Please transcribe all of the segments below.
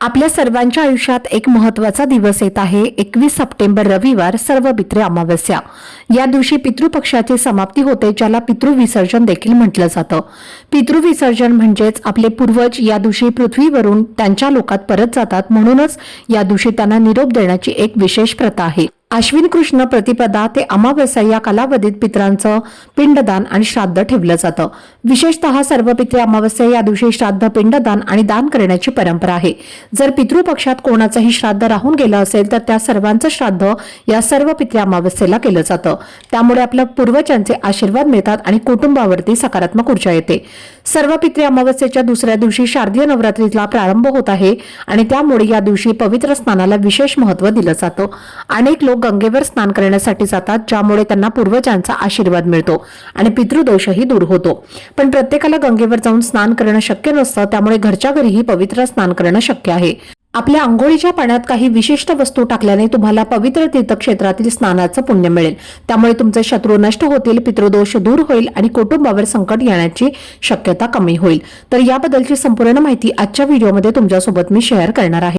आपल्या सर्वांच्या आयुष्यात एक महत्त्वाचा दिवस येत आहे. एकवीस सप्टेंबर रविवार सर्व पित्रे अमावस्या. या दिवशी पितृपक्षाची समाप्ती होते ज्याला पितृविसर्जन देखील म्हटलं जातं. पितृविसर्जन म्हणजेच आपले पूर्वज या दिवशी पृथ्वीवरून त्यांच्या लोकात परत जातात म्हणूनच या दिवशी त्यांना निरोप देण्याची एक विशेष प्रथा आहे. आश्विन कृष्ण प्रतिपदा ते अमावस्या या कालावधीत पित्रांचं पिंडदान आणि श्राद्ध ठेवलं जातं. विशेषतः सर्व पित्रे अमावस्या या दिवशी श्राद्ध पिंडदान आणि दान करण्याची परंपरा आहे. जर पितृपक्षात कोणाचंही श्राद्ध राहून गेलं असेल तर त्या सर्वांचं श्राद्ध या सर्व पित्रे अमावस्येला केलं जातं. त्यामुळे आपल्या पूर्वजांचे आशीर्वाद मिळतात आणि कुटुंबावरती सकारात्मक ऊर्जा येते. सर्व पित्रे अमावस्येच्या दुसऱ्या दिवशी शारदीय नवरात्रीला प्रारंभ होत आहे आणि त्यामुळे या दिवशी पवित्र स्नानाला विशेष महत्त्व दिलं जातं. अनेक लोक गंगेवर स्नान करण्यासाठी जातात ज्यामुळे त्यांना पूर्वजांचा आशीर्वाद मिळतो आणि पितृदोषही दूर होतो. पण प्रत्येकाला गंगेवर जाऊन स्नान करणं शक्य नसतं त्यामुळे घरच्या घरीही पवित्र स्नान करणं शक्य आहे. आपल्या आंघोळीच्या पाण्यात काही विशिष्ट वस्तू टाकल्याने तुम्हाला पवित्र तीर्थक्षेत्रातील स्नानाचं पुण्य मिळेल. त्यामुळे तुमचे शत्रू नष्ट होतील पितृदोष दूर होईल आणि कुटुंबावर संकट येण्याची शक्यता कमी होईल. तर याबद्दलची संपूर्ण माहिती आजच्या व्हिडिओमध्ये तुमच्यासोबत मी शेअर करणार आहे.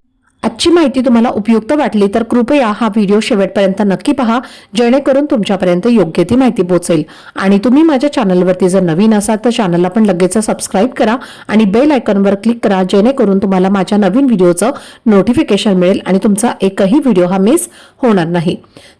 आजची माहिती तुम्हाला उपयुक्त वाटली तर कृपया हा व्हिडिओ शेवटपर्यंत नक्की पहा जेणेकरून तुमच्यापर्यंत योग्य ती माहिती पोहोचेल. आणि तुम्ही माझ्या चॅनलवरती जर नवीन असाल तर चॅनलला पण लगेच सबस्क्राईब करा आणि बेल आयकॉनवर क्लिक करा जेणेकरून तुम्हाला माझ्या नवीन व्हिडिओचं नोटिफिकेशन मिळेल आणि तुमचा एकही व्हिडिओ हा मिस होणार नाही.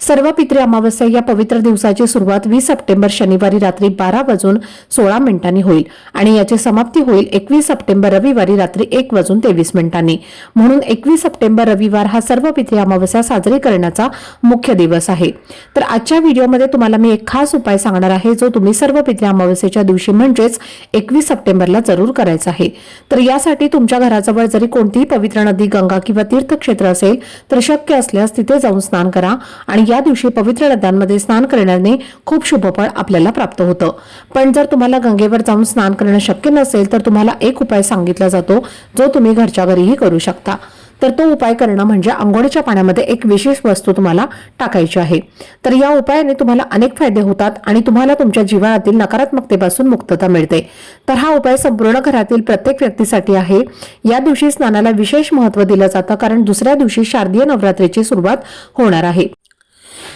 सर्व पित्रे अमावस्या या पवित्र दिवसाची सुरुवात वीस सप्टेंबर शनिवारी रात्री बारा वाजून सोळा मिनिटांनी होईल आणि याची समाप्ती होईल एकवीस सप्टेंबर रविवारी रात्री एक वाजून तेवीस मिनिटांनी. म्हणून एकवीस सप्टेंबर रविवार हा सर्व पित्रे अमावस्या साजरी करण्याचा मुख्य दिवस आहे. तर आजच्या व्हिडिओमध्ये तुम्हाला मी एक खास उपाय सांगणार आहे जो तुम्ही सर्व पित्रे अमावस्येच्या दिवशी म्हणजेच एकवीस सप्टेंबरला जरूर करायचा आहे. तर यासाठी तुमच्या घराजवळ जरी कोणतीही पवित्र नदी गंगा किंवा तीर्थक्षेत्र असेल तर शक्य असल्यास तिथे जाऊन स्नान करा आणि या दिवशी पवित्र नद्यांमध्ये स्नान करण्याने खूप शुभफळ आपल्याला प्राप्त होतं. पण जर तुम्हाला गंगेवर जाऊन स्नान करणं शक्य नसेल तर तुम्हाला एक उपाय सांगितला जातो जो तुम्ही घरच्या घरीही करू शकता. तर तो उपाय करणं म्हणजे आंघोळीच्या पाण्यामध्ये एक विशेष वस्तू तुम्हाला टाकायची आहे. तर या उपायाने तुम्हाला अनेक फायदे होतात आणि तुम्हाला तुमच्या जीवनातील नकारात्मकतेपासून मुक्तता मिळते. तर हा उपाय संपूर्ण घरातील प्रत्येक व्यक्तीसाठी आहे. या दिवशी स्नानाला विशेष महत्त्व दिलं जातं कारण दुसऱ्या दिवशी शारदीय नवरात्रीची सुरुवात होणार आहे.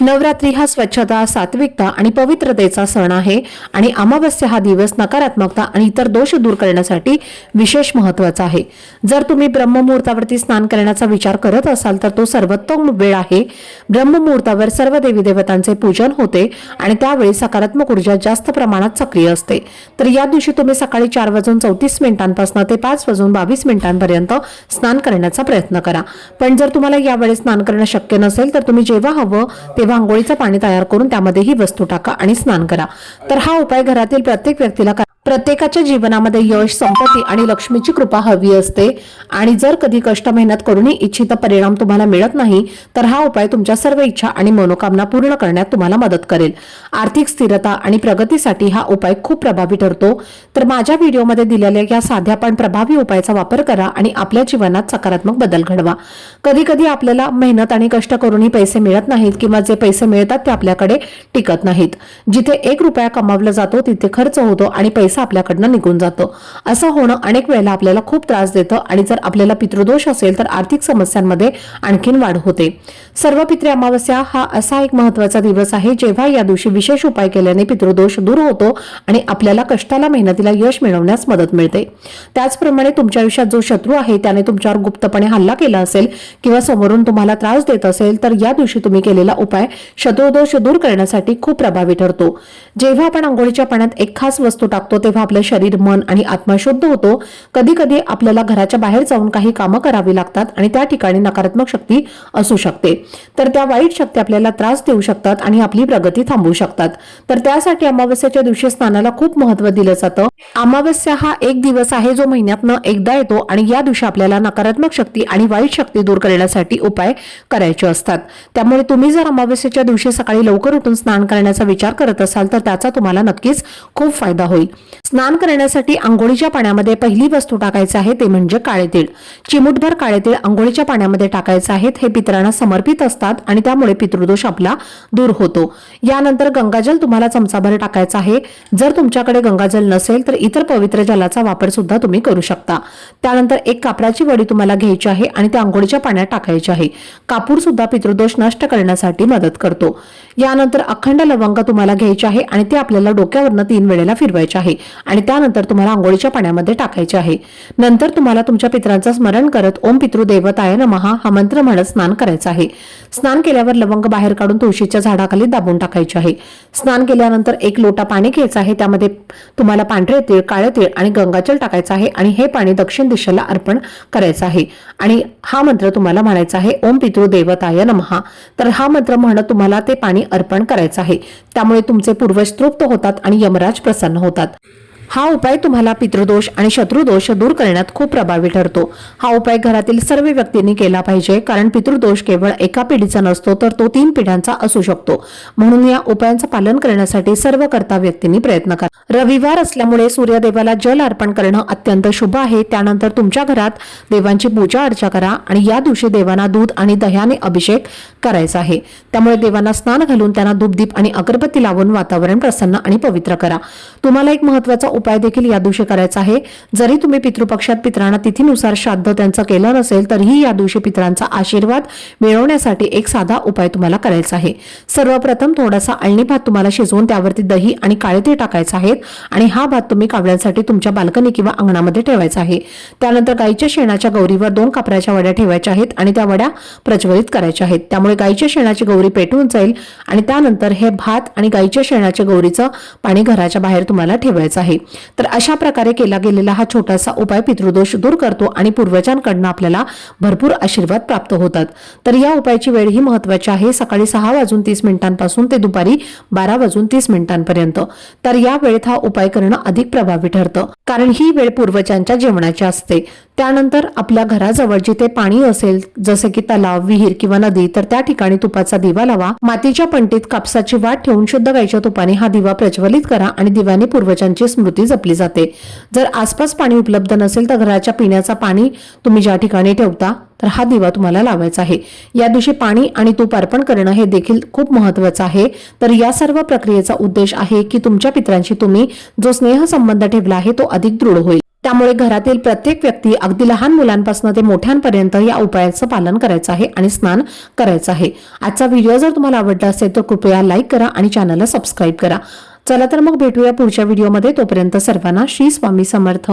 नवरात्री हा स्वच्छता सात्विकता आणि पवित्रतेचा सण आहे आणि अमावस्या हा दिवस नकारात्मकता आणि इतर दोष दूर करण्यासाठी विशेष महत्त्वाचा आहे. जर तुम्ही ब्रह्ममुहूर्तावरती स्नान करण्याचा विचार करत असाल तर तो सर्वोत्तम वेळ आहे. ब्रह्ममुहूर्तावर सर्व देवी देवतांचे पूजन होते आणि त्यावेळी सकारात्मक ऊर्जा जास्त प्रमाणात सक्रिय असते. तर या दिवशी तुम्ही सकाळी चार वाजून चौतीस मिनिटांपासून ते पाच वाजून बावीस मिनिटांपर्यंत स्नान करण्याचा प्रयत्न करा. पण जर तुम्हाला यावेळी स्नान करणं शक्य नसेल तर तुम्ही जेव्हा हवं तेव्हा आंघोळीचं पाणी तयार करून त्यामध्ये ही वस्तू टाका आणि स्नान करा. तर हा उपाय घरातील प्रत्येक व्यक्तीला प्रत्येकाच्या जीवनामध्ये यश संपत्ती आणि लक्ष्मीची कृपा हवी असते. आणि जर कधी कष्ट मेहनत करूनही इच्छित परिणाम तुम्हाला मिळत नाही तर हा उपाय तुमच्या सर्व इच्छा आणि मनोकामना पूर्ण करण्यात तुम्हाला मदत करेल. आर्थिक स्थिरता आणि प्रगतीसाठी हा उपाय खूप प्रभावी ठरतो. तर माझ्या व्हिडिओमध्ये दिलेल्या या साध्या पण प्रभावी उपायाचा वापर करा आणि आपल्या जीवनात सकारात्मक बदल घडवा. कधी कधी आपल्याला मेहनत आणि कष्ट करूनही पैसे मिळत नाहीत किंवा जे पैसे मिळतात ते आपल्याकडे टिकत नाहीत. जिथे एक रुपया कमावला जातो तिथे खर्च होतो आणि पैसे आपल्याकडनं निघून जातो. असं होणं अनेक वेळेला आपल्याला खूप त्रास देतं आणि जर आपल्याला पितृदोष असेल तर आर्थिक समस्यांमध्ये आणखीन वाढ होते. सर्व पितृ अमावस्या हा असा एक महत्त्वाचा दिवस आहे जेव्हा या दिवशी विशेष उपाय केल्याने पितृदोष दूर होतो आणि आपल्याला कष्टाला मेहनतीला यश मिळवण्यास मदत मिळते. त्याचप्रमाणे तुमच्या आयुष्यात जो शत्रू आहे त्याने तुमच्यावर गुप्तपणे हल्ला केला असेल किंवा समोरून तुम्हाला त्रास देत असेल तर या दिवशी तुम्ही केलेला उपाय शत्रुदोष दूर करण्यासाठी खूप प्रभावी ठरतो. जेव्हा आपण आंघोळीच्या पाण्यात एक खास वस्तू टाकतो तेव्हा आपलं शरीर मन आणि आत्मा शुद्ध होतो. कधी कधी आपल्याला घराच्या बाहेर जाऊन काही कामं करावी लागतात आणि त्या ठिकाणी नकारात्मक शक्ती असू शकते. तर त्या वाईट शक्ती आपल्याला त्रास देऊ शकतात आणि आपली प्रगती थांबवू शकतात. तर त्यासाठी अमावस्याच्या दिवशी स्नानाला खूप महत्त्व दिलं जातं. अमावस्या हा एक दिवस आहे जो महिन्यातनं एकदा येतो आणि या दिवशी आपल्याला नकारात्मक शक्ती आणि वाईट शक्ती दूर करण्यासाठी उपाय करायचे असतात. त्यामुळे तुम्ही जर अमावस्याच्या दिवशी सकाळी लवकर उठून स्नान करण्याचा विचार करत असाल तर त्याचा तुम्हाला नक्कीच खूप फायदा होईल. स्नान करण्यासाठी आंघोळीच्या पाण्यामध्ये पहिली वस्तू टाकायचं आहे ते म्हणजे काळे तीळ. चिमूटभर काळे तीळ आंघोळीच्या पाण्यामध्ये टाकायचे आहेत हे पितरांना समर्पित असतात आणि त्यामुळे पितृदोष आपला दूर होतो. यानंतर गंगाजल तुम्हाला चमचाभर टाकायचं आहे. जर तुमच्याकडे गंगाजल नसेल तर इतर पवित्र जलाचा वापर सुद्धा तुम्ही करू शकता. त्यानंतर एक कापडाची वडी तुम्हाला घ्यायची आहे आणि त्या आंघोळीच्या पाण्यात टाकायची आहे. कापूर सुद्धा पितृदोष नष्ट करण्यासाठी मदत करतो. यानंतर अखंड लवंग तुम्हाला घ्यायची आहे आणि ते आपल्याला डोक्यावरनं तीन वेळेला फिरवायचे आहे आणि त्यानंतर तुम्हाला आंघोळीच्या पाण्यामध्ये टाकायचे आहे. नंतर तुम्हाला तुमच्या पित्रांचं स्मरण करत ओम पितृदेवताय नमहा हा मंत्र म्हणत स्नान करायचं आहे. स्नान केल्यावर लवंग बाहेर काढून तुळशीच्या झाडाखाली दाबून टाकायचे आहे. स्नान केल्यानंतर एक लोटा पाणी घ्यायचं आहे. त्यामध्ये तुम्हाला पांढरे तीळ काळे तीळ आणि गंगाजल टाकायचं आहे आणि हे पाणी दक्षिण दिशेला अर्पण करायचं आहे. आणि हा मंत्र तुम्हाला म्हणायचा आहे ओम पितृ देवताय नमहा तर हा मंत्र म्हणत तुम्हाला ते पाणी अर्पण करायचं आहे. त्यामुळे तुमचे पूर्वज तृप्त होतात आणि यमराज प्रसन्न होतात. हा उपाय तुम्हाला पितृदोष आणि शत्रुदोष दूर करण्यात खूप प्रभावी ठरतो. हा उपाय घरातील सर्व व्यक्तींनी केला पाहिजे कारण पितृदोष केवळ एका पिढीचा नसतो तर तो तीन पिढ्यांचा असू शकतो. म्हणून या उपायांचं पालन करण्यासाठी सर्व कर्ता व्यक्तींनी प्रयत्न करा. रविवार असल्यामुळे सूर्यदेवाला जल अर्पण करणं अत्यंत शुभ आहे. त्यानंतर तुमच्या घरात देवांची पूजा अर्चा करा आणि या दिवशी देवांना दूध आणि दह्याने अभिषेक करायचा आहे. त्यामुळे देवांना स्नान घालून त्यांना धूपदीप आणि अगरबत्ती लावून वातावरण प्रसन्न आणि पवित्र करा. तुम्हाला एक महत्त्वाचा उपाय देखील या दिवशी करायचा आहे. जरी तुम्ही पितृपक्षात पित्रांना तिथीनुसार श्राद्ध त्यांचं केलं नसेल तरीही या दिवशी पित्रांचा आशीर्वाद मिळवण्यासाठी एक साधा उपाय तुम्हाला करायचा आहे. सर्वप्रथम थोडासा अळणी भात तुम्हाला शिजवून त्यावरती दही आणि काळे ते टाकायचं आहेत आणि हा भात तुम्ही कावळ्यांसाठी तुमच्या बाल्कनी किंवा अंगणामध्ये ठेवायचा आहे. त्यानंतर गाईच्या शेणाच्या गौरीवर दोन कापराच्या वड्या ठेवायच्या आहेत आणि त्या वड्या प्रज्वलित करायच्या आहेत. त्यामुळे गाईच्या शेणाची गौरी पेटून जाईल आणि त्यानंतर हे भात आणि गाईच्या शेणाच्या गौरीचं पाणी घराच्या बाहेर तुम्हाला ठेवायचं आहे. तर अशा प्रकारे केला गेलेला हा छोटासा उपाय पितृदोष दूर करतो आणि पूर्वजांकडनं आपल्याला भरपूर आशीर्वाद प्राप्त होतात. तर या उपायाची वेळ ही महत्वाची आहे. सकाळी सहा वाजून तीस मिनिटांपासून ते दुपारी बारा वाजून तीस मिनिटांपर्यंत. तर या वेळेत हा उपाय करणं अधिक प्रभावी ठरतं. कारण ही वेळ पूर्वजांच्या जेवणाची असते. त्यानंतर आपल्या घराजवळ जिथे पाणी असेल जसे की तलाव विहीर किंवा नदी तर त्या ठिकाणी तुपाचा दिवा लावा. मातीच्या पंटीत कापसाची वाट ठेवून शुद्ध गायच्या तुपाने हा दिवा प्रज्वलित करा आणि दिव्याने पूर्वजांची स्मृती जपली जाते. जर आसपास पाणी उपलब्ध नसेल तर घराच्या पिण्याचा पाणी तुम्ही ज्या ठिकाणी ठेवता तर हा दिवा तुम्हाला लावायचा आहे. या दिवशी पाणी आणि तूप अर्पण करणं हे देखील खूप महत्वाचं आहे. तर या सर्व प्रक्रियेचा उद्देश आहे की तुमच्या पित्रांशी तुम्ही जो स्नेह संबंध ठेवला आहे तो अधिक दृढ होईल. त्यामुळे घरातील प्रत्येक व्यक्ती अगदी लहान मुलांपासून ते मोठ्यांपर्यंत या उपायाचं पालन करायचं आहे आणि स्नान करायचं आहे. आजचा व्हिडिओ जर तुम्हाला आवडला असेल तर कृपया लाईक करा आणि चॅनलला सबस्क्राईब करा. चला तर मग भेटूया पुढच्या व्हिडिओमध्ये तोपर्यंत सर्वांना श्री स्वामी समर्थ.